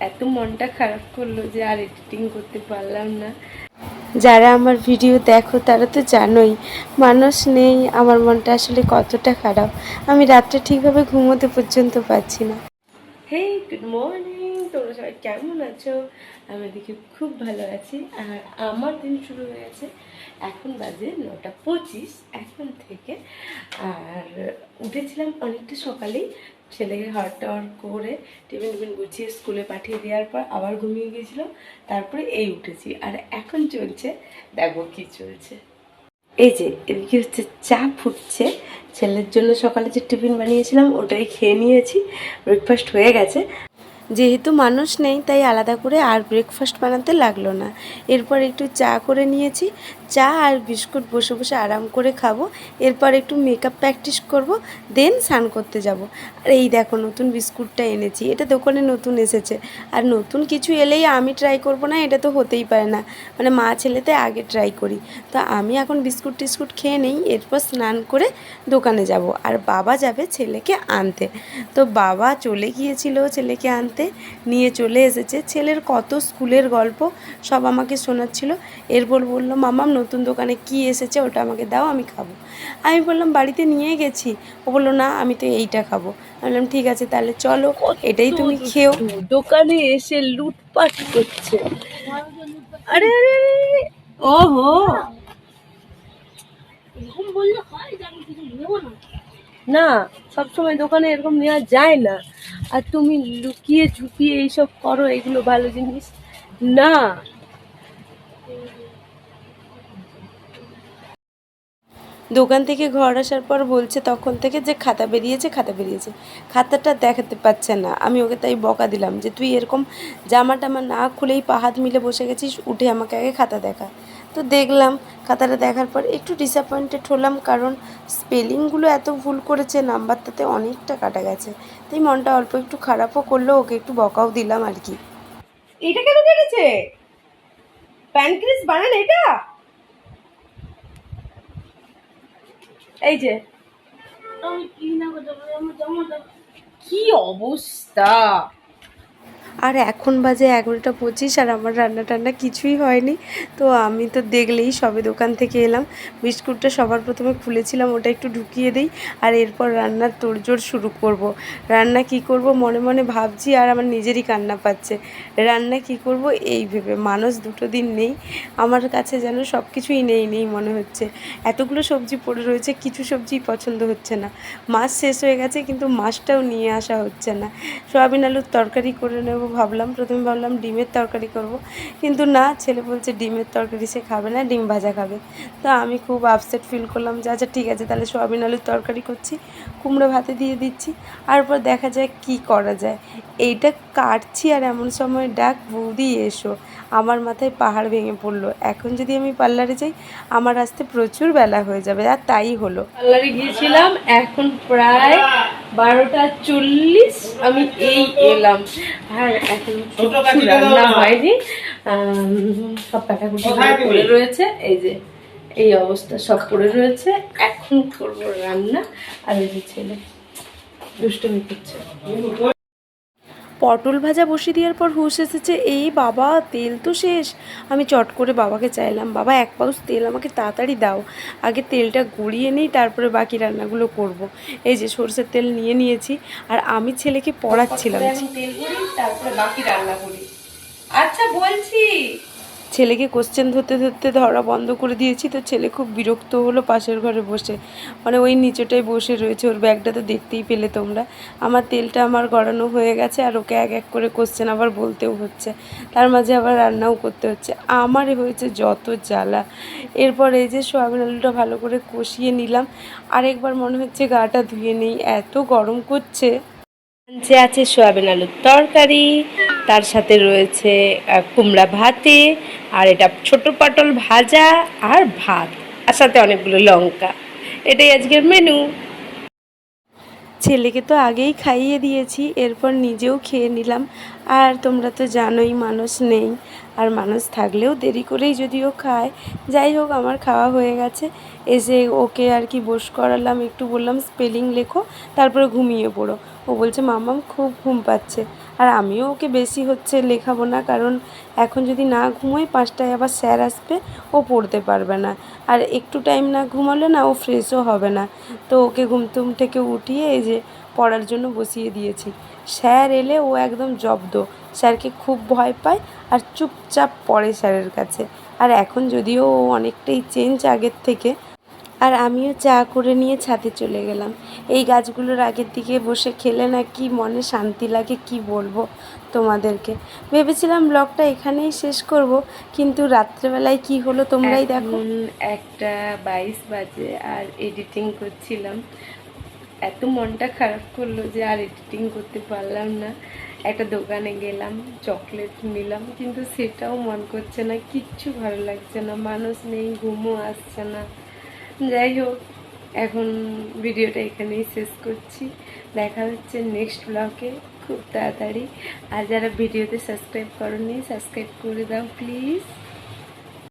এত মনটা খারাপ করল যে আর এডিটিং করতে পারলাম না। যারা আমার ভিডিও দেখো তারা তো জানোই মানুষ নেই আমার মনটা আসলে কতটা খারাপ। আমি রাত্রে ঠিকভাবে ঘুমোতে পর্যন্ত পারছি না। হেই গুড মর্নিং তোমরা সবাই কেমন আছো? আমি দেখি খুব ভালো আছি। আর আমার দিন শুরু হয়ে গেছে। এখন বাজে নটা পঁচিশ এখন থেকে। আর উঠেছিলাম অনেকটা সকালেই। ছেলেকে হাওয়ার টাওয়ার করে টিফিন টিফিন গুছিয়ে স্কুলে পাঠিয়ে দেওয়ার পর আবার ঘুমিয়ে গেছিল তারপরে এই উঠেছি। আর এখন চলছে, দেখো কি চলছে। এই যে, এদিকে হচ্ছে চা ফুটছে। ছেলের জন্য সকালে যে টিফিন বানিয়েছিলাম, ওটাই খেয়ে নিয়েছি। ব্রেকফাস্ট হয়ে গেছে। যেহেতু মানুষ নেই, তাই আলাদা করে আর ব্রেকফাস্ট বানাতে লাগল না। এরপর একটু চা করে নিয়েছি। চা আর বিস্কুট বসে বসে আরাম করে খাব। এরপর একটু মেকআপ প্র্যাকটিস করব দেন স্নান করতে যাব। আর এই দেখো, নতুন বিস্কুটটা এনেছি। এটা দোকানে নতুন এসেছে। আর নতুন কিছু এলেই আমি ট্রাই করব না, এটা তো হতেই পারে না। মানে মা ছেলেতে আগে ট্রাই করি। তো আমি এখন বিস্কুট টিস্কুট খেয়ে নেই, এরপর স্নান করে দোকানে যাব। আর বাবা যাবে ছেলেকে আনতে। তো বাবা চলে গিয়েছিল ছেলেকে আনতে। নিয়ে চলে এসেছে। ছেলের কত স্কুলের গল্প সব আমাকে শোনাচ্ছিল। এরপর বলল মামাম নতুন দোকানে কি এসেছে ওটা আমাকে দাও আমি খাব। আমি বললাম বাড়িতে নিয়ে গেছি। ও বলল না আমি তো এইটা খাব। আমি বললাম ঠিক আছে তাহলে চলো এটাই তুমি খেও। দোকানে এসে লুটপাট করছে। আরে আরে ওহো। নেব না? না সবসময় দোকানে এরকম নেওয়া যায় না। আর তুমি লুকিয়ে ঝুঁকিয়ে এইসব করো, এগুলো ভালো জিনিস? না। দোকান থেকে ঘর আসার পর বলছে তখন থেকে যে খাতা বেরিয়েছে খাতা বেরিয়েছে। খাতাটা দেখাতে পাচ্ছে না। আমি ওকে তাই বকা দিলাম যে, তুই এরকম জামা টামা না খুলেই পা হাত মিলে বসে গেছিস, উঠে আমাকে আগে খাতা দেখা। তো দেখলাম খাতাটা দেখার পর একটু ডিসঅ্যাপয়েন্টেড হলাম কারণ স্পেলিংগুলো এত ভুল করেছে নাম্বারটাতে অনেকটা কাটা গেছে। তাই মনটা অল্প একটু খারাপও করল ওকে একটু বকাও দিলাম আর কি। এটা কেন কেটেছে? প্যানক্রিস বানান এটা? এই যে। আমি কি না করতে পারি আমার জামাটা কি অবস্থা? আর এখন বাজে এগারোটা পঁচিশ আর আমার রান্না টান্না কিছুই হয়নি। তো আমি তো দেখলেই সবে দোকান থেকে এলাম। বিস্কুটটা সবার প্রথমে খুলেছিলাম, ওটা একটু ঢুকিয়ে দিই আর এরপর রান্নার তোড়জোড় শুরু করব। রান্না কি করব মনে মনে ভাবছি আর আমার নিজেরই কান্না পাচ্ছে। রান্না কি করব এই ভেবে মানুষ দুটো দিন নেই। আমার কাছে যেন সব কিছুই নেই নেই মনে হচ্ছে। এতগুলো সবজি পড়ে রয়েছে, কিছু সবজিই পছন্দ হচ্ছে না। মাছ শেষ হয়ে গেছে, কিন্তু মাছটাও নিয়ে আসা হচ্ছে না। সয়াবিন আলুর তরকারি করে নেব ভাবলাম, প্রথমে ভাবলাম ডিমের তরকারি করব। কিন্তু না, ছেলে বলছে ডিমের তরকারি সে খাবে না, ডিম ভাজা খাবে। তো আমি খুব আপসেট ফিল করলাম যে আচ্ছা ঠিক আছে, তাহলে সোয়াবিন আলুর তরকারি করছি, কুমড়ো ভাতে দিয়ে দিচ্ছি। আর পর দেখা যায় কি করা যায়। এইটা কাটছি আর এমন সময় ডাক, বৌদি, এসো। আমার মাথায় পাহাড় ভেঙে পড়ল। এখন যদি আমি পার্লারে যাই, আমার আসতে প্রচুর বেলা হয়ে যাবে, আর তাই হলো। পার্লারে গিয়েছিলাম, এখন প্রায় বারোটা চল্লিশ। আমি এই এলাম। আর এখন রান্না হয়নি। সব সব কাটাকুটি পড়ে রয়েছে। এই যে এই অবস্থা সব পড়ে রয়েছে। এখন করব রান্না। আর এই যে ছেলে দুষ্টমি করছে। পটল ভাজা বসিয়ে দেওয়ার পর হুশ এসেছে, এই বাবা, তেল তো শেষ। আমি চট করে বাবাকে চাইলাম, বাবা, এক পাউস তেল আমাকে তাড়াতাড়ি দাও। আগে তেলটা গড়িয়ে নিই, তারপরে বাকি রান্নাগুলো করব। এই যে সরষের তেল নিয়ে নিয়েছি, আর আমি ছেলেকে পড়াচ্ছিলাম। তেল তারপরে বাকি রান্না করি আচ্ছা বলছি ছেলেকে কোশ্চেন ধরতে ধরতে ধরা বন্ধ করে দিয়েছি। তো ছেলে খুব বিরক্ত হলো পাশের ঘরে বসে। মানে ওই নিচেটাই বসে রয়েছে, ওর ব্যাগটা তো দেখতেই পেলে তোমরা। আমার তেলটা আমার গড়ানো হয়ে গেছে আর ওকে এক এক করে কোশ্চেন আবার বলতেও হচ্ছে। তার মাঝে আবার রান্নাও করতে হচ্ছে। আমারই হয়েছে যত জ্বালা। এরপর এই যে সোয়াবিন আলুটা ভালো করে কষিয়ে নিলাম। আরেকবার মনে হচ্ছে গাটা ধুয়ে নেই। এত গরম করছে। যে আছে সোয়াবিন আলুর তরকারি। তার সাথে রয়েছে কুমড়া ভাতে, আর এটা ছোট পটল ভাজা আর ভাত, আর সাথে অনেকগুলো লঙ্কা। এটাই আজকের মেনু ছেলেকে তো আগেই খাইয়ে দিয়েছি, এরপর নিজেও খেয়ে নিলাম। আর তোমরা তো জানোই মানুষ নেই, আর মানুষ থাকলেও দেরি করেই যদিও খায়। যাই হোক, আমার খাওয়া হয়ে গেছে। এসে ওকে আর কি বস করালাম, একটু বললাম, স্পেলিং লেখো, তারপরে ঘুমিয়ে পড়ো। ও বলছে মামাম খুব ঘুম পাচ্ছে। আর আমিও ওকে বেশি হচ্ছে লেখাবো না, কারণ এখন যদি না ঘুমোই পাঁচটায় আবার স্যার আসবে, ও পড়তে পারবে না। আর একটু টাইম না ঘুমালে না ও ফ্রেশও হবে না। তো ওকে ঘুম টুম থেকে উঠিয়ে এই যে পড়ার জন্য বসিয়ে দিয়েছি। স্যার এলে ও একদম জব্দ। স্যারকে খুব ভয় পায় আর চুপচাপ পড়ে স্যারের কাছে। আর এখন যদিও ও অনেকটাই চেঞ্জ আগের থেকে আর আমিও চা করে নিয়ে ছাদে চলে গেলাম। এই গাছগুলোর আগের দিকে বসে খেলে না কি মনে শান্তি লাগে কি বলব তোমাদেরকে? ভেবেছিলাম ব্লগটা এখানেই শেষ করব কিন্তু রাত্রেবেলায় কি হলো তোমরাই দেখো। একটা বাইশ বাজে আর এডিটিং করছিলাম। এত মনটা খারাপ করল যে আর এডিটিং করতে পারলাম না। একটা দোকানে গেলাম চকলেট নিলাম কিন্তু সেটাও মন করছে না কিচ্ছু ভালো লাগছে না মানুষ নেই ঘুমও আসছে না। যাই হোক, এখন ভিডিওটা এখানেই শেষ করছি। দেখা হচ্ছে নেক্সট ব্লগে খুব তাড়াতাড়ি। আর যারা ভিডিওতে সাবস্ক্রাইব করনি সাবস্ক্রাইব করে দাও প্লিজ